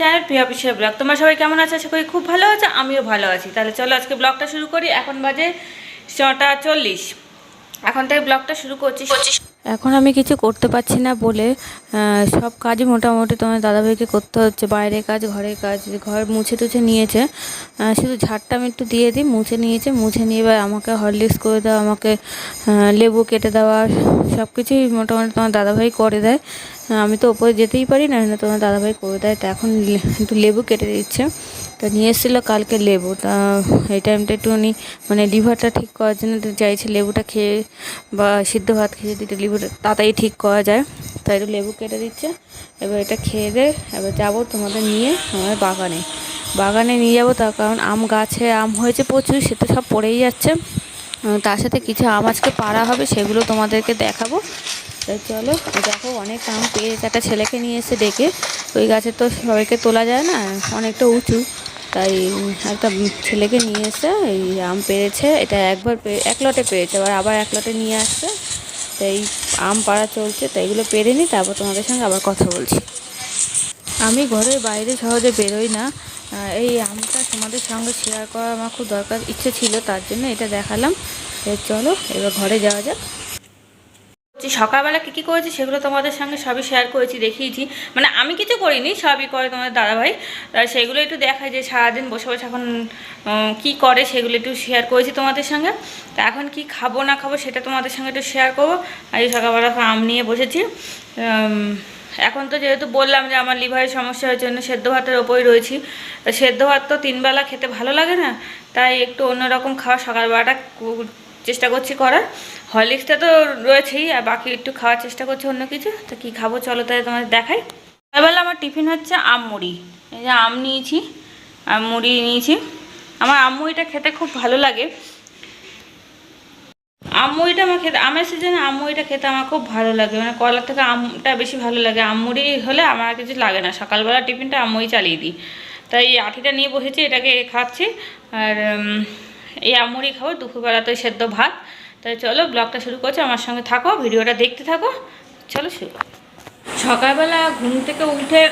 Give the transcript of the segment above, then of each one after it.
Channel প্রিয়া পিসের blog. তোমার সবাই কেমন আছে? আশা করি খুব ভালো আছে, আমিও ভালো আছি। তাহলে চলো আজকে ব্লগটা শুরু করি। এখন বাজে ছটা চল্লিশ। এখন থেকে ব্লগটা শুরু করছি। এখন আমি কিছু করতে পারছি না বলে সব কাজই মোটামুটি তোমার দাদাভাইকে করতে হচ্ছে। বাইরের কাজ ঘরের কাজ, ঘর মুছে টুছে নিয়েছে। শুধু ঝাড়টা আমি একটু দিয়ে দিই, মুছে নিয়েছে, মুছে নিয়ে এবার আমাকে হরলিক্স করে দেওয়া আমাকে লেবু কেটে দেওয়া, সব কিছুই মোটামুটি তোমার দাদাভাই করে দেয়। আমি তো ওপরে যেতেই পারি না না তোমার দাদাভাই করে দেয়। তো এখন একটু লেবু কেটে দিচ্ছে। তা নিয়ে এসেছিল কালকে লেবু। তা এই টাইমটা একটুখানি মানে লিভারটা ঠিক করার জন্য চাইছে লেবুটা খেয়ে বা সিদ্ধ ভাত খেয়ে যদি লিভারটা তাড়াতাড়ি ঠিক করা যায়। তাই একটু লেবু কেটে দিচ্ছে। এবার এটা খেয়ে দে। এবার যাব তোমাদের নিয়ে আমার বাগানে। বাগানে নিয়ে যাব তার কারণ আম গাছে আম হয়েছে প্রচুর, সে তো সব পড়েই যাচ্ছে। তার সাথে কিছু আম আজকে পাড়া হবে, সেগুলো তোমাদেরকে দেখাবো। চলো দেখো অনেক আম পেয়েছে একটা ছেলেকে নিয়ে এসে ডেকে। ওই গাছে তো সবাইকে তোলা যায় না, অনেকটা উঁচু। তাই একটা ছেলেকে নিয়ে এসে এই আম পেরেছে। এটা একবার এক লটে পেরেছে আবার আবার এক লটে নিয়ে আসছে। তাই আম পাড়া চলছে, তাই এগুলো পেরে নিই, তারপর তোমাদের সঙ্গে আবার কথা বলছি। আমি ঘরের বাইরে সহজে বেরোই না। এই আমটা তোমাদের সঙ্গে শেয়ার করা আমার খুব দরকার, ইচ্ছে ছিল, তার জন্য এটা দেখালাম। চলো, এবার ঘরে যাওয়া যাক। সকালবেলা কী কী করেছি সেগুলো তোমাদের সঙ্গে সবই শেয়ার করেছি, দেখিয়েছি। মানে আমি কিছু করিনি, সবই করে তোমাদের দাদাভাই। সেগুলো একটু দেখায় যে সারাদিন বসে বসে এখন কি করে সেগুলো একটু শেয়ার করেছি তোমাদের সঙ্গে। তা এখন কি খাব না খাব সেটা তোমাদের সঙ্গে একটু শেয়ার করব। এই সকালবেলা আম নিয়ে বসেছি। এখন তো যেহেতু বললাম যে আমার লিভারের সমস্যা হয়েছে জন্য সেদ্ধ ভাতের ওপরই রয়েছি। সেদ্ধ ভাত তো তিনবেলা খেতে ভালো লাগে না, তাই একটু অন্যরকম খাওয়া সকালবেলাটা চেষ্টা করছি করার। হরলিক্সটা তো রয়েছেই, আর বাকি একটু খাওয়ার চেষ্টা করছি অন্য কিছু। তো কী খাব চলো তাহলে তোমাদের দেখাই। সকালবেলা আমার টিফিন হচ্ছে আম মুড়ি। এই যে আম নিয়েছি, আম মুড়ি নিয়েছি। আমার আম মুড়িটা খেতে খুব ভালো লাগে। আম মুড়িটা আমার খেতে, আমের সিজনে আম মুড়িটা খেতে আমার খুব ভালো লাগে। মানে কলার থেকে আমটা বেশি ভালো লাগে। আম মুড়ি হলে আমার কিছু লাগে না। সকালবেলা টিফিনটা আম মুড়ি চালিয়ে দিই। তাই এই আঠিটা নিয়ে বসেছি, এটাকে খাচ্ছি। আর এই আম মুড়ি খাব। দুপুরবেলা তো সেদ্ধ ভাত। তাই চলো ব্লগটা শুরু করছ, আমার সঙ্গে থাকো, ভিডিওটা দেখতে থাকো। চলো শুরু। সকালবেলা ঘুম থেকে উঠে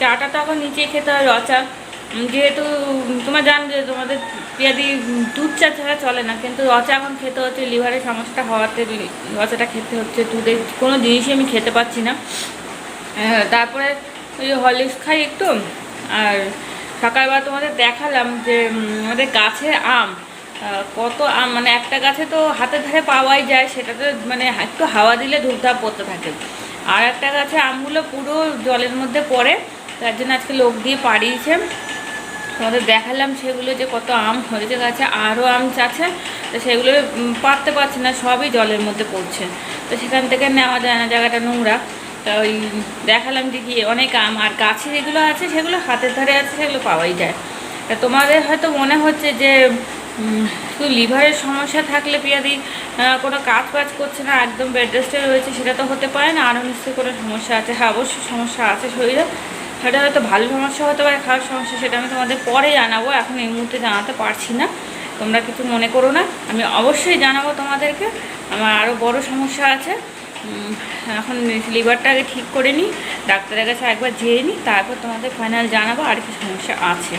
চাটা তো এখন নিচেই খেতে হয়, রচা। যেহেতু তোমার জান যে তোমাদের পিয়াদি দুধ চা ছাড়া চলে না, কিন্তু রচা এখন খেতে হচ্ছে, লিভারের সমস্যাটা হওয়াতে রচাটা খেতে হচ্ছে, দুধের কোনো জিনিসই আমি খেতে পাচ্ছি না। তারপরে ওই হরলিক্স খাই একটু, আর সকালবেলা তোমাদের দেখালাম যে আমাদের গাছে আম। কত মানে একটা গাছে তো হাতের ধারে পাওয়াই যায়, সেটাতে মানে একটু হাওয়া দিলে ধূপধাপ পড়তে থাকে। আর একটা গাছে আমগুলো পুরো জলের মধ্যে পড়ে, তার জন্য আজকে লোক দিয়ে পাড়িয়েছে। তোমাদের দেখালাম সেগুলো যে কত আম হয়েছে, গাছে আরও আম আছে তো সেগুলো পারতে পারছে না, সবই জলের মধ্যে পড়ছে। তো সেখান থেকে নেওয়া যায় না জায়গাটা নোংরা। তা ওই দেখালাম যে কি অনেক আম, আর গাছে যেগুলো আছে, সেগুলো হাতের ধারে আছে, সেগুলো পাওয়াই যায়। তা তোমাদের হয়তো মনে হচ্ছে যে শুধু লিভারের সমস্যা থাকলে পিয়াদি কোনো কাজ বাজ করছে না, একদম বেড রেস্টে রয়েছে, সেটা তো হতে পারে না আরও নিশ্চয়ই কোনো সমস্যা আছে। হ্যাঁ অবশ্যই সমস্যা আছে শরীরে। সেটা হয়তো ভালো সমস্যা হতে পারে, খারাপ সমস্যা, সেটা আমি তোমাদের পরে জানাব। এখন এই মুহূর্তে জানাতে পারছি না। তোমরা কিছু মনে করো না। আমি অবশ্যই জানাব তোমাদেরকে। আমার আরও বড় সমস্যা আছে। এখন লিভারটা আগে ঠিক করে নিই। ডাক্তারের কাছে একবার যেয়ে নিই, তারপর তোমাদের ফাইনাল জানাব আর কি সমস্যা আছে।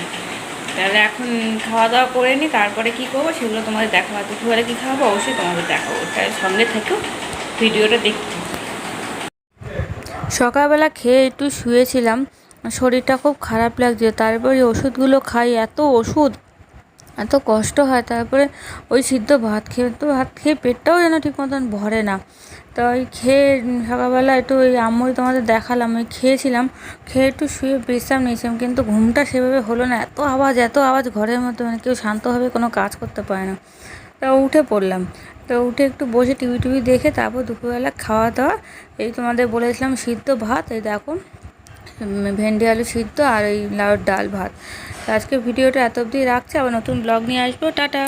তাহলে এখন খাওয়া দাওয়া করে নিই তারপরে কি করব সেগুলো তোমাদের দেখাবো। দুপুরবেলা কী খাওয়াবো অবশ্যই তোমাদের দেখাবো। তাই সঙ্গে থেকেও ভিডিওটা দেখতে সকালবেলা খেয়ে একটু শুয়েছিলাম, শরীরটা খুব খারাপ লাগছে, তারপরে ওষুধগুলো খাই, এত ওষুধ। এত কষ্ট হয়, তারপরে ওই সিদ্ধ ভাত খেয়ে, তো ভাত খেয়ে পেটটাও যেন ঠিক মতন ভরে না। তো ওই খেয়ে সকালবেলা একটু ওই আম্মুই তোমাদের দেখালাম, ওই খেয়েছিলাম, খেয়ে একটু শুয়ে বিশ্রাম নিয়েছিলাম, কিন্তু ঘুমটা সেভাবে হলো না, এত আওয়াজ এত আওয়াজ ঘরের মধ্যে মানে কেউ শান্তভাবে কোনো কাজ করতে পারে না। তা উঠে পড়লাম, তো উঠে একটু বসে টিভি টিভি দেখে তারপর দুপুরবেলা খাওয়া দাওয়া, এই তোমাদের বলেছিলাম সিদ্ধ ভাত, এই দেখো ভেন্ডি আলু সিদ্ধ আর ওই লাউর ডাল ভাত। আজকে ভিডিওটা এত অবধি রাখছি, আবার নতুন ব্লগ নিয়ে আসব। টাটা!